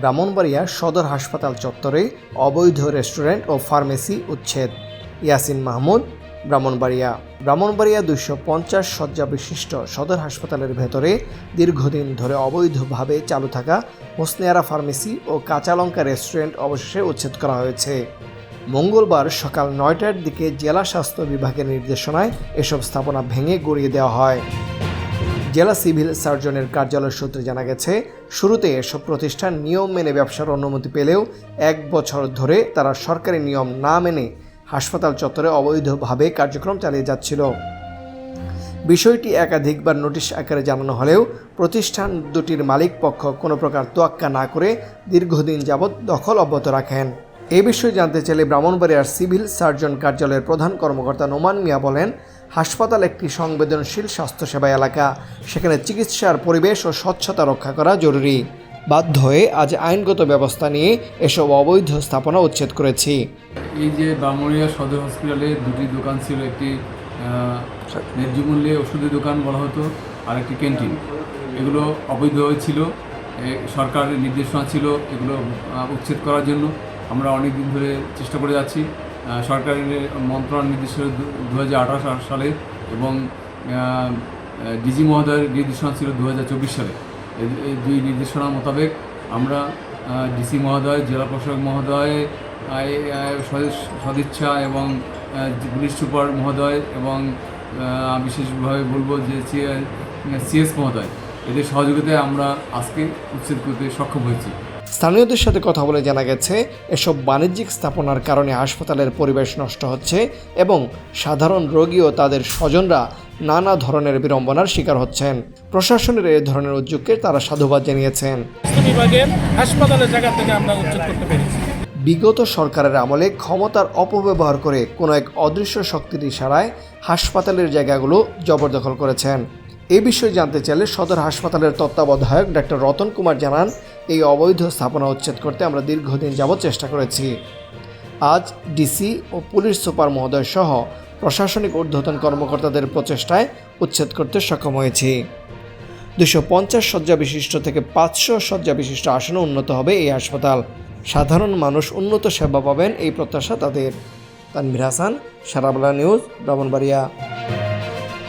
ব্রাহ্মণবাড়িয়া সদর হাসপাতাল চত্বরে অবৈধ রেস্টুরেন্ট ও ফার্মেসি উচ্ছেদ। ইয়াসিন মাহমুদ, ব্রাহ্মণবাড়িয়া। ব্রাহ্মণবাড়িয়া দুইশো পঞ্চাশ শয্যা বিশিষ্ট সদর হাসপাতালের ভেতরে দীর্ঘদিন ধরে অবৈধভাবে চালু থাকা হোসনেয়ারা ফার্মেসি ও কাঁচালঙ্কা রেস্টুরেন্ট অবশেষে উচ্ছেদ করা হয়েছে। মঙ্গলবার সকাল নয়টার দিকে জেলা স্বাস্থ্য বিভাগের নির্দেশনায় এসব স্থাপনা ভেঙে গড়িয়ে দেওয়া হয়। জেলা সিভিল সার্জনের কার্যালয় সূত্রে জানা গেছে, শুরুতে এসব প্রতিষ্ঠান নিয়ম মেনে ব্যবসার অনুমতি পেলেও এক বছর ধরে তারা সরকারি নিয়ম না মেনে হাসপাতাল চত্বরে অবৈধভাবে কার্যক্রম চালিয়ে যাচ্ছিল। বিষয়টি একাধিকবার নোটিশ আকারে জানানো হলেও প্রতিষ্ঠান দুটির মালিক পক্ষ কোনো প্রকার তোয়াক্কা না করে দীর্ঘদিন যাবৎ দখল অব্যাহত রাখেন। এ বিষয়ে জানতে চাইলে ব্রাহ্মণবাড়িয়ার সিভিল সার্জন কার্যালয়ের প্রধান কর্মকর্তা নোমান মিয়া বলেন হাসপাতাল একটি সংবেদনশীল স্বাস্থ্যসেবা এলাকা। সেখানে চিকিৎসার পরিবেশ ও স্বচ্ছতা রক্ষা করা জরুরি। বাধ্য হয়ে আজ আইনগত ব্যবস্থা নিয়ে এসব অবৈধ স্থাপনা উচ্ছেদ করেছি। এই যে বামুড়িয়া সদর হসপিটালে দুটি দোকান ছিল, একটি ন্যায্য মূল্যে ওষুধের দোকান বলা হতো, আর একটি ক্যান্টিন। এগুলো অবৈধ ছিল সরকারের নির্দেশনা ছিল এগুলো উচ্ছেদ করার জন্য। আমরা অনেক দিন ধরে চেষ্টা করে যাচ্ছি। সরকারের মন্ত্রণালয় নির্দেশ দু হাজার আঠারো সালে এবং ডিজি মহোদয়ের নির্দেশনা ছিল দু হাজার চব্বিশ সালে। এই- দুই নির্দেশনা মোতাবেক আমরা ডিসি মহোদয়, জেলা প্রশাসক মহোদয় সদিচ্ছা এবং পুলিশ সুপার মহোদয় এবং বিশেষভাবে বলব যে সিএস মহোদয়। এদের সহযোগিতায় আমরা আজকে উচ্ছেদ করতে সক্ষম হয়েছি। স্থানীয়দের সাথে কথা বলে জানা গেছে এসব বাণিজ্যিক স্থাপনার কারণে হাসপাতালের পরিবেশ নষ্ট হচ্ছে এবং সাধারণ রোগী ও তাদের স্বজনরা নানা ধরনের বিড়ম্বনার শিকার হচ্ছেন। প্রশাসনের এই ধরনের উদ্যোগকে তারা সাধুবাদ জানিয়েছেন। হাসপাতালের জায়গা থেকে আমরা উচ্ছেদ করতে পেরেছি। বিগত সরকারের আমলে ক্ষমতার অপব্যবহার করে কোনো এক অদৃশ্য শক্তির ইশারায় হাসপাতালের জায়গাগুলো জবরদখল করেছেন। এ বিষয়ে জানতে চাইলে সদর হাসপাতালের তত্ত্বাবধায়ক ডাক্তার রতন কুমার জানান এই অবৈধ স্থাপনা উচ্ছেদ করতে আমরা দীর্ঘদিন যাবৎ চেষ্টা করেছি। আজ ডিসি ও পুলিশ সুপার মহোদয় সহ প্রশাসনিক ঊর্ধ্বতন কর্মকর্তাদের প্রচেষ্টায় উচ্ছেদ করতে সক্ষম হয়েছি। দুশো পঞ্চাশ শয্যা বিশিষ্ট থেকে পাঁচশো শয্যা বিশিষ্ট আসনে উন্নত হবে এই হাসপাতাল। সাধারণ মানুষ উন্নত সেবা পাবেন এই প্রত্যাশা তাদের। তানভীর হাসান, সারাবলা নিউজ ব্রাহ্মণবাড়িয়া